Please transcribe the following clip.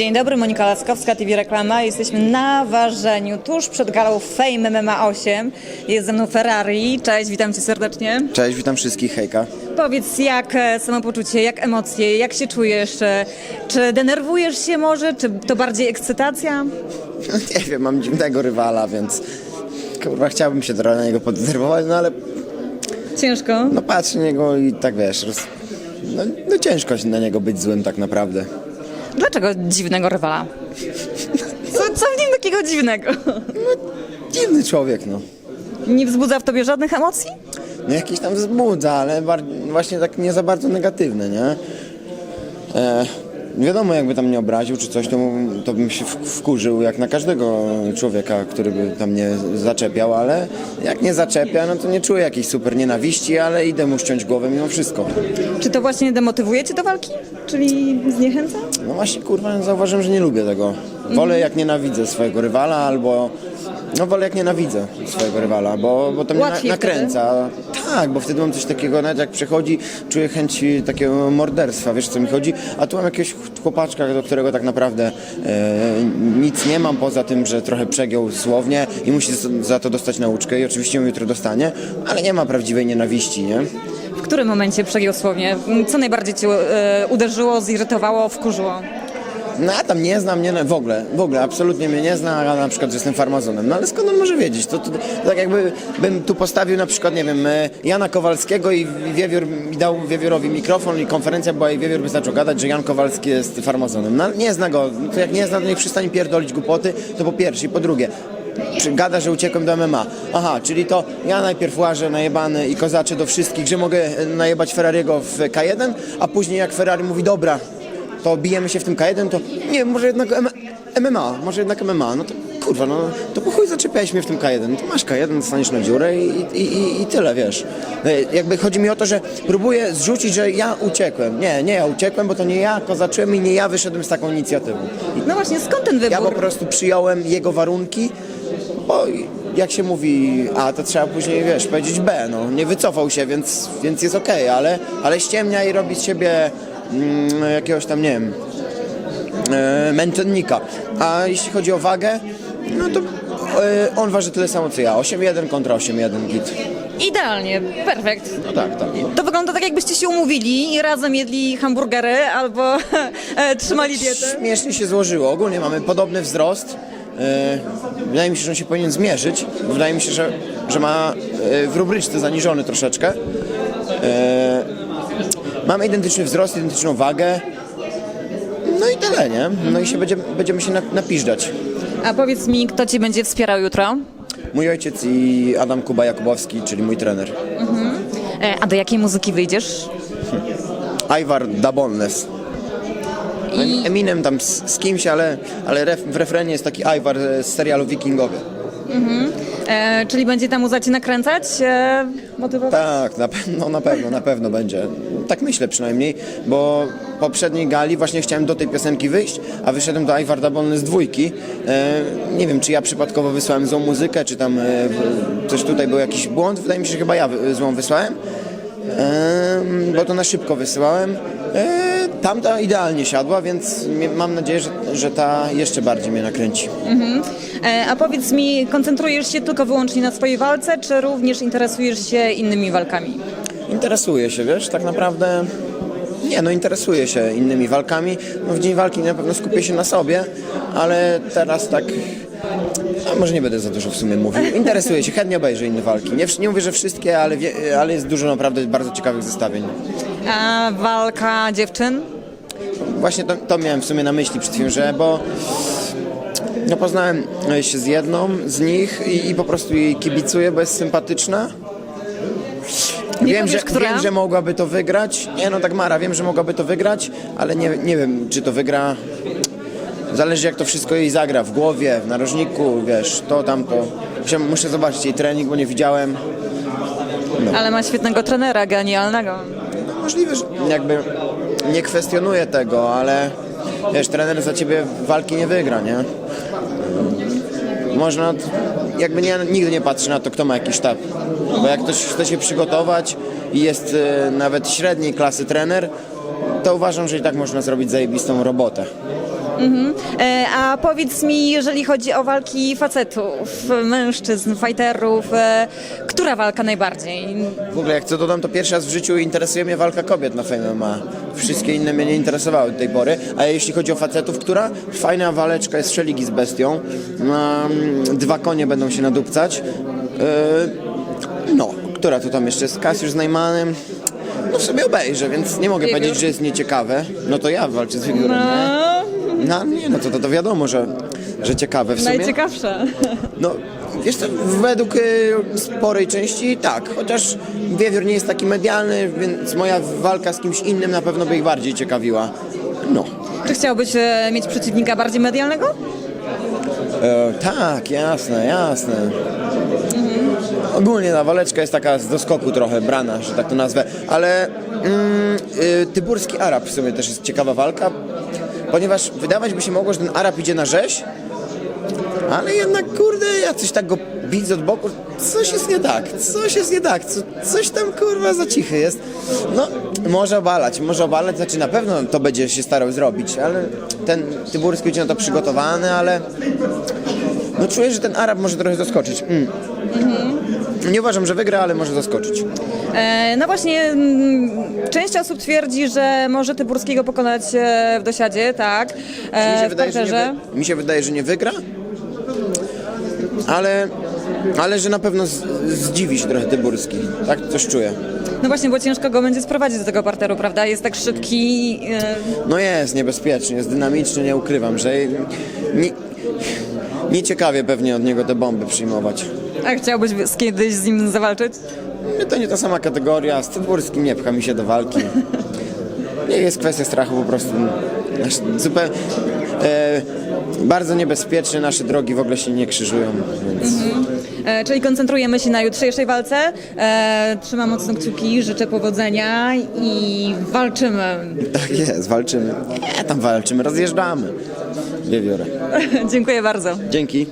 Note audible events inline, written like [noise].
Dzień dobry, Monika Laskowska, TV Reklama. Jesteśmy na ważeniu, tuż przed galą Fame MMA 8. Jest ze mną Ferrari. Cześć, witam cię serdecznie. Cześć, witam wszystkich, hejka. Powiedz, jak e, samopoczucie, jak emocje, jak się czujesz? E, Czy denerwujesz się może, czy to bardziej ekscytacja? No, nie wiem, mam dziwnego rywala, więc kurwa chciałbym się trochę na niego podenerwować, no ale Ciężko. no patrzę na niego i tak wiesz, roz... no, no ciężko się na niego być złym tak naprawdę. Dlaczego dziwnego rywala? Co, co w nim takiego dziwnego? Dziwny człowiek, no. Nie wzbudza w tobie żadnych emocji? No jakiś tam wzbudza, ale bar... właśnie tak nie za bardzo negatywny, nie? E, wiadomo, jakby tam nie obraził czy coś, to, to bym się wkurzył jak na każdego człowieka, który by tam mnie zaczepiał, ale jak nie zaczepia, no to nie czuję jakiejś super nienawiści, ale idę mu ściąć głowę mimo wszystko. Czy to właśnie demotywuje cię do walki? Czyli zniechęca? No właśnie, kurwa, zauważyłem, że nie lubię tego. Wolę jak nienawidzę swojego rywala, albo... No wolę jak nienawidzę swojego rywala, bo, bo to mnie na, Łatwiej nakręca. Tak, bo wtedy mam coś takiego, nawet jak przychodzi, czuję chęć takiego morderstwa, wiesz co mi chodzi? A tu mam jakiegoś chłopaczka, do którego tak naprawdę e, nic nie mam, poza tym, że trochę przegiął słownie i musi za to dostać nauczkę i oczywiście ją jutro dostanie, ale nie ma prawdziwej nienawiści, nie? W którym momencie przegiął słownie? Co najbardziej cię e, uderzyło, zirytowało, wkurzyło? No ja tam nie znam, nie, w ogóle, w ogóle, absolutnie mnie nie zna, a na przykład, że jestem farmazonem. No ale skąd on może wiedzieć? To, to, to tak jakby bym tu postawił na przykład, nie wiem, e, Jana Kowalskiego i Wiewiór i dał Wiewiórowi mikrofon i konferencja była i Wiewiór by zaczął gadać, że Jan Kowalski jest farmazonem. No nie zna go, to jak nie zna, to niech przestanie pierdolić głupoty, to po pierwsze i po drugie. Gada, że uciekłem do MMA. Aha, czyli to ja najpierw łażę najebany i kozaczę do wszystkich, że mogę najebać Ferrariego w K1, a później jak Ferrari mówi, dobra, to bijemy się w tym K1, to nie, może jednak M- MMA, może jednak MMA, no to kurwa, no to po chuj zaczepiałeś mnie w tym K1, to masz K1, dostaniesz na dziurę i, i, i, i tyle, wiesz. E, Jakby chodzi mi o to, że próbuję zrzucić, że ja uciekłem. Nie, nie ja uciekłem, bo to nie ja kozaczyłem i nie ja wyszedłem z taką inicjatywą. No właśnie, skąd ten wybór? Ja po prostu przyjąłem jego warunki, bo jak się mówi A, to trzeba później, wiesz, powiedzieć B, no. Nie wycofał się, więc, więc jest okej, ale, ale ściemnia i robi z siebie jakiegoś tam, nie wiem, e, męczennika. A jeśli chodzi o wagę, no to e, on waży tyle samo co ja. 8,1 kontra 8,1 git. Idealnie, perfekt. No tak, tak. To wygląda tak, jakbyście się umówili i razem jedli hamburgery albo e, trzymali dietę. Śmiesznie się złożyło. Ogólnie mamy podobny wzrost. Wydaje mi się, że on się powinien zmierzyć. Wydaje mi się, że, że ma w rubryczce zaniżony troszeczkę. Mamy identyczny wzrost, identyczną wagę. No i tyle, nie? No i się będziemy, będziemy się na- napiżdżać. A powiedz mi, kto cię będzie wspierał jutro? Mój ojciec i Adam Kuba Jakubowski, czyli mój trener. E, a do jakiej muzyki wyjdziesz? Ivar Dabonnes. I Eminem tam z, z kimś, ale, ale ref, w refrenie jest taki Ivar z serialu Wikingowie. E, czyli będzie tam za cię nakręcać? E? Tak, na pewno, na pewno, na pewno będzie. Tak myślę przynajmniej, bo poprzedniej gali właśnie chciałem do tej piosenki wyjść, a wyszedłem do Ivar Dabonny z dwójki. E, nie wiem, czy ja przypadkowo wysłałem złą muzykę, czy tam e, coś tutaj był jakiś błąd. Wydaje mi się, że chyba ja złą wysłałem, e, bo to na szybko wysyłałem. E, tamta idealnie siadła, więc mam nadzieję, że, że ta jeszcze bardziej mnie nakręci. E, a powiedz mi, koncentrujesz się tylko wyłącznie na swojej walce, czy również interesujesz się innymi walkami? Interesuję się, wiesz, tak naprawdę. Nie, no interesuję się innymi walkami. No, w dzień walki na pewno skupię się na sobie, ale teraz tak. A może nie będę za dużo w sumie mówił. Interesuję się, chętnie obejrzę inne walki. Nie, nie mówię, że wszystkie, ale, wie, ale jest dużo naprawdę bardzo ciekawych zestawień. A walka dziewczyn? Właśnie to, to miałem w sumie na myśli przed chwilą, że bo no poznałem się z jedną z nich i, i po prostu jej kibicuję, bo jest sympatyczna. Nie wiem, że, powiesz, która? wiem, że mogłaby to wygrać. Nie no, tak Mara, wiem, że mogłaby to wygrać, ale nie, nie wiem, czy to wygra. Zależy jak to wszystko jej zagra, w głowie, w narożniku, wiesz, to, tamto. Muszę, muszę zobaczyć jej trening, bo nie widziałem. Ale ma świetnego trenera, genialnego. Możliwe, że jakby nie kwestionuję tego, ale wiesz, trener za ciebie walki nie wygra, nie? Można, jakby nie, nigdy nie patrzy na to, kto ma jakiś sztab. Bo jak ktoś chce się przygotować i jest e, nawet średniej klasy trener, to uważam, że i tak można zrobić zajebistą robotę. E, A powiedz mi, jeżeli chodzi o walki facetów, mężczyzn, fighterów, e, która walka najbardziej? W ogóle jak co dodam, to pierwszy raz w życiu interesuje mnie walka kobiet na Fame MMA. Wszystkie inne mnie nie interesowały do tej pory. A jeśli chodzi o facetów, która? Fajna waleczka jest Szeligi z bestią. Dwa konie będą się nadupcać. Yy, no, która to tam jeszcze jest? Kasiusz z Najmanem. No sobie obejrzę, więc nie mogę powiedzieć, że jest nieciekawe. No to ja walczę z Wiewiórem, nie? No nie, no to, to, to wiadomo, że, że ciekawe w sumie. Najciekawsza. No, wiesz co, według y, sporej części tak, chociaż Wiewiór nie jest taki medialny, więc moja walka z kimś innym na pewno by ich bardziej ciekawiła. No. Czy chciałbyś e, mieć przeciwnika bardziej medialnego? E, tak, jasne, jasne. Ogólnie ta waleczka jest taka z doskoku trochę brana, że tak to nazwę, ale mm, y, Tyburski Arab w sumie też jest ciekawa walka, ponieważ wydawać by się mogło, że ten Arab idzie na rzeź, ale jednak kurde, ja coś tak go widzę od boku, coś jest nie tak, coś jest nie tak, co, coś tam kurwa za cichy jest. No, może obalać, może obalać, znaczy na pewno to będzie się starał zrobić, ale ten Tyburski będzie na to przygotowany, ale no czuję, że ten Arab może trochę zaskoczyć. Mm. Nie uważam, że wygra, ale może zaskoczyć. E, No właśnie, mm, część osób twierdzi, że może Tyburskiego pokonać e, w dosiadzie, tak, Mi e, się, w wydaje, że nie parterze. wy... Mi się wydaje, że nie wygra, ale, ale że na pewno z, zdziwi się trochę Tyburski. Tak coś czuję. No właśnie, bo ciężko go będzie sprowadzić do tego parteru, prawda? Jest tak szybki. e, No jest niebezpieczny, jest dynamiczny, nie ukrywam, że nie, nieciekawie pewnie od niego te bomby przyjmować. A chciałbyś kiedyś z nim zawalczyć? Nie, To nie ta sama kategoria, z Tyburskim nie pcha mi się do walki. Nie jest kwestia strachu po prostu. Zupełnie, e, bardzo niebezpiecznie, nasze drogi w ogóle się nie krzyżują, więc... E, czyli koncentrujemy się na jutrzejszej walce. E, trzymam mocno kciuki, życzę powodzenia i walczymy. Tak jest, walczymy. Nie, tam walczymy, rozjeżdżamy. Wiewiórę. [laughs] Dziękuję bardzo. Dzięki.